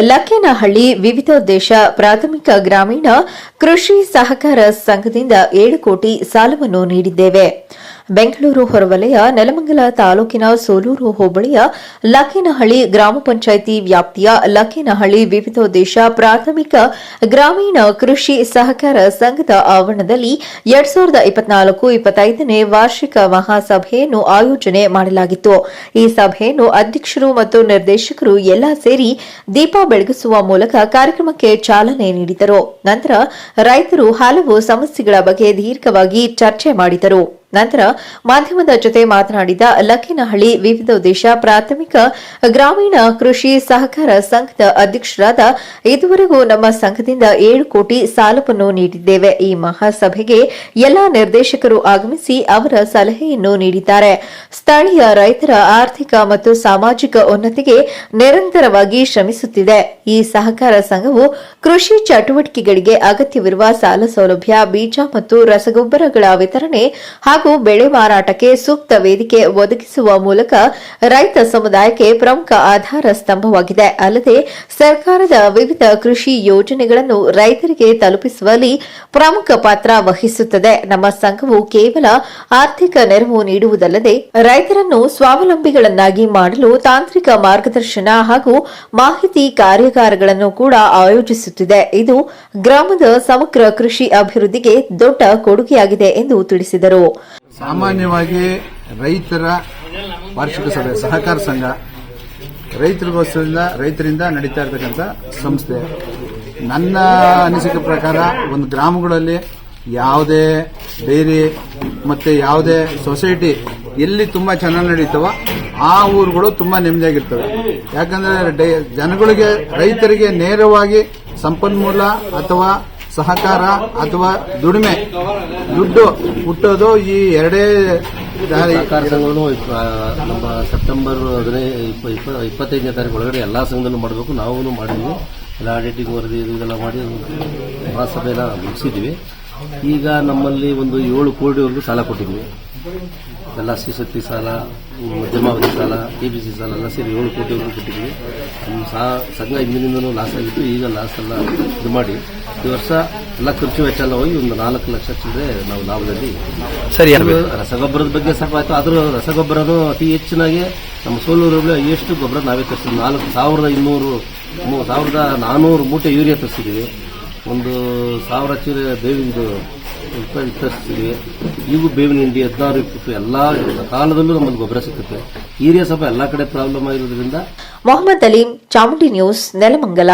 ಲಕ್ಕೇನಹಳ್ಳಿ ವಿವಿಧೋದ್ದೇಶ ಪ್ರಾಥಮಿಕ ಗ್ರಾಮೀಣ ಕೃಷಿ ಸಹಕಾರ ಸಂಘದಿಂದ ಏಳು ಕೋಟಿ ಸಾಲವನ್ನು ನೀಡಿದ್ದೇವೆ. ಬೆಂಗಳೂರು ಹೊರವಲಯ, ನೆಲಮಂಗಲ ತಾಲೂಕಿನ ಸೋಲೂರು ಹೋಬಳಿಯ ಲಕ್ಕೇನಹಳ್ಳಿ ಗ್ರಾಮ ಪಂಚಾಯಿತಿ ವ್ಯಾಪ್ತಿಯ ಲಕ್ಕೇನಹಳ್ಳಿ ವಿವಿಧೋದ್ದೇಶ ಪ್ರಾಥಮಿಕ ಗ್ರಾಮೀಣ ಕೃಷಿ ಸಹಕಾರ ಸಂಘದ ಆವರಣದಲ್ಲಿ ಎರಡ್ ಸಾವಿರದ ಇಪ್ಪತ್ನಾಲ್ಕು ಇಪ್ಪತ್ತೈದನೇ ವಾರ್ಷಿಕ ಮಹಾಸಭೆಯನ್ನು ಆಯೋಜನೆ ಮಾಡಲಾಗಿತ್ತು. ಈ ಸಭೆಯನ್ನು ಅಧ್ಯಕ್ಷರು ಮತ್ತು ನಿರ್ದೇಶಕರು ಎಲ್ಲ ಸೇರಿ ದೀಪ ಬೆಳಗಿಸುವ ಮೂಲಕ ಕಾರ್ಯಕ್ರಮಕ್ಕೆ ಚಾಲನೆ ನೀಡಿದರು. ನಂತರ ರೈತರು ಹಲವು ಸಮಸ್ಯೆಗಳ ಬಗ್ಗೆ ದೀರ್ಘವಾಗಿ ಚರ್ಚೆ ಮಾಡಿದರು. ನಂತರ ಮಾಧ್ಯಮದ ಜೊತೆ ಮಾತನಾಡಿದ ಲಕ್ಕಿನಹಳ್ಳಿ ವಿವಿಧ ಉದ್ದೇಶ ಪ್ರಾಥಮಿಕ ಗ್ರಾಮೀಣ ಕೃಷಿ ಸಹಕಾರ ಸಂಘದ ಅಧ್ಯಕ್ಷರಾದ, ಇದುವರೆಗೂ ನಮ್ಮ ಸಂಘದಿಂದ ಏಳು ಕೋಟಿ ಸಾಲವನ್ನು ನೀಡಿದ್ದೇವೆ. ಈ ಮಹಾಸಭೆಗೆ ಎಲ್ಲಾ ನಿರ್ದೇಶಕರು ಆಗಮಿಸಿ ಅವರ ಸಲಹೆಯನ್ನು ನೀಡಿದ್ದಾರೆ. ಸ್ಥಳೀಯ ರೈತರ ಆರ್ಥಿಕ ಮತ್ತು ಸಾಮಾಜಿಕ ಉನ್ನತಿಗೆ ನಿರಂತರವಾಗಿ ಶ್ರಮಿಸುತ್ತಿದೆ. ಈ ಸಹಕಾರ ಸಂಘವು ಕೃಷಿ ಚಟುವಟಿಕೆಗಳಿಗೆ ಅಗತ್ಯವಿರುವ ಸಾಲ ಸೌಲಭ್ಯ, ಬೀಜ ಮತ್ತು ರಸಗೊಬ್ಬರಗಳ ವಿತರಣೆ ಹಾಗೂ ಬೆಳೆ ಮಾರಾಟಕ್ಕೆ ಸೂಕ್ತ ವೇದಿಕೆ ಒದಗಿಸುವ ಮೂಲಕ ರೈತ ಸಮುದಾಯಕ್ಕೆ ಪ್ರಮುಖ ಆಧಾರ ಸ್ತಂಭವಾಗಿದೆ. ಅಲ್ಲದೆ ಸರ್ಕಾರದ ವಿವಿಧ ಕೃಷಿ ಯೋಜನೆಗಳನ್ನು ರೈತರಿಗೆ ತಲುಪಿಸುವಲ್ಲಿ ಪ್ರಮುಖ ಪಾತ್ರ ವಹಿಸುತ್ತದೆ. ನಮ್ಮ ಸಂಘವು ಕೇವಲ ಆರ್ಥಿಕ ನೆರವು ನೀಡುವುದಲ್ಲದೆ ರೈತರನ್ನು ಸ್ವಾವಲಂಬಿಗಳನ್ನಾಗಿ ಮಾಡಲು ತಾಂತ್ರಿಕ ಮಾರ್ಗದರ್ಶನ ಹಾಗೂ ಮಾಹಿತಿ ಕಾರ್ಯಾಗಾರಗಳನ್ನು ಕೂಡ ಆಯೋಜಿಸುತ್ತಿದೆ. ಇದು ಗ್ರಾಮದ ಸಮಗ್ರ ಕೃಷಿ ಅಭಿವೃದ್ಧಿಗೆ ದೊಡ್ಡ ಕೊಡುಗೆಯಾಗಿದೆ ಎಂದು ತಿಳಿಸಿದರು. ಸಾಮಾನ್ಯವಾಗಿ ರೈತರ ವಾರ್ಷಿಕ ಸಭೆ, ಸಹಕಾರ ಸಂಘ, ರೈತರಿಗೋಸ್ಕರದಿಂದ, ರೈತರಿಂದ ನಡೀತಾ ಇರತಕ್ಕಂಥ ಸಂಸ್ಥೆ. ನನ್ನ ಅನಿಸಿಕೆ ಪ್ರಕಾರ ಒಂದು ಗ್ರಾಮಗಳಲ್ಲಿ ಯಾವುದೇ ಡೈರಿ ಮತ್ತು ಯಾವುದೇ ಸೊಸೈಟಿ ಎಲ್ಲಿ ತುಂಬ ಚೆನ್ನಾಗಿ ನಡೀತವೋ ಆ ಊರುಗಳು ತುಂಬ ನೆಮ್ಮದಿಯಾಗಿರ್ತವೆ. ಯಾಕಂದರೆ ಜನಗಳಿಗೆ, ರೈತರಿಗೆ ನೇರವಾಗಿ ಸಂಪನ್ಮೂಲ ಅಥವಾ ಸಹಕಾರ ಅಥವಾ ದುಡಿಮೆ, ದುಡ್ಡು ಹುಟ್ಟೋದು ಈ ಎರಡೇ ಸಹಕಾರ ಇಪ್ಪ- ನಮ್ಮ ಸೆಪ್ಟೆಂಬರ್ ಹದಿನೈದು ಇಪ್ಪ- ಇಪ್ಪ- ಇಪ್ಪತ್ತೈದನೇ ತಾರೀಕು ಒಳಗಡೆ ಎಲ್ಲಾ ಸಂಘದಲ್ಲೂ ಮಾಡಬೇಕು. ನಾವು ಮಾಡಿದ್ವಿ. ಎಲ್ಲ ಆಡಿಟಿಂಗ್ ವರದಿ, ಇದು ಇದೆಲ್ಲ ಮಾಡಿ ಮಹಾಸಭೆಯನ್ನ ಮುಗಿಸಿದ್ವಿ. ಈಗ ನಮ್ಮಲ್ಲಿ ಒಂದು ಏಳು ಕೋಟಿವರೆಗೂ ಸಾಲ ಕೊಟ್ಟಿದ್ವಿ. ಎಲ್ಲ ಶಿಶಕ್ತಿ ಸಾಲ ಮಧ್ಯಮಾವಧಿ ಸಾಲ ಕೆಬಿಸಿ ಸಾಲ ಎಲ್ಲ ಸೇರಿ ಏಳು ಕೋಟಿವರೆಗೂ ಕೊಟ್ಟಿದ್ವಿ. ನಮ್ಮ ಸಾ- ಸಂಘ ಹಿಂದಿನಿಂದಲೂ ಲಾಸ್ ಆಗಿತ್ತು ಈಗ ಲಾಸ್ ಎಲ್ಲ ಇದು ಮಾಡಿ ಈ ವರ್ಷ ಎಲ್ಲ ಖರ್ಚು ವೆಚ್ಚ ಎಲ್ಲ ಹೋಗಿ ಒಂದು ನಾಲ್ಕು ಲಕ್ಷ ಚಿಲ್ಲರೆ ನಾವು ಲಾಭದಲ್ಲಿ ಸರಿ ರಸಗೊಬ್ಬರದ ಬಗ್ಗೆ ಸಾಕು ಆಯ್ತು ಆದರೂ ರಸಗೊಬ್ಬರನು ಅತಿ ಹೆಚ್ಚಿನಾಗೆ ನಮ್ಮ ಸೋಲೂರಲ್ಲಿ ಎಷ್ಟು ಗೊಬ್ಬರ ನಾವೇ ತರಿಸಿದ್ವಿ. ನಾಲ್ಕು ಸಾವಿರದ ಇನ್ನೂರು ಸಾವಿರದ ನಾನ್ನೂರು ಮೂಟೆ ಯೂರಿಯಾ ತರಿಸಿದ್ವಿ ಒಂದು ಸಾವಿರ ಚೀಲ ಬೇವಿಂದು ವಿತರಿಸ್ತೀವಿ. ತರಿಸ್ತೀವಿ ಈಗೂ ಬೇವಿನ ಹಿಂಡಿ ಹದಿನಾರು, ಇಪ್ಪತ್ತು ಎಲ್ಲ ಕಾಲದಲ್ಲೂ ನಮ್ಮಲ್ಲಿ ಗೊಬ್ಬರ ಸಿಗುತ್ತೆ ಈರಿಯಾ ಸ್ವಲ್ಪ ಎಲ್ಲ ಕಡೆ ಪ್ರಾಬ್ಲಮ್ ಆಗಿರೋದ್ರಿಂದ ಮೊಹಮ್ಮದ್ ಅಲೀಂ, ಚಾಮುಂಡಿ ನ್ಯೂಸ್, ನೆಲಮಂಗಲ.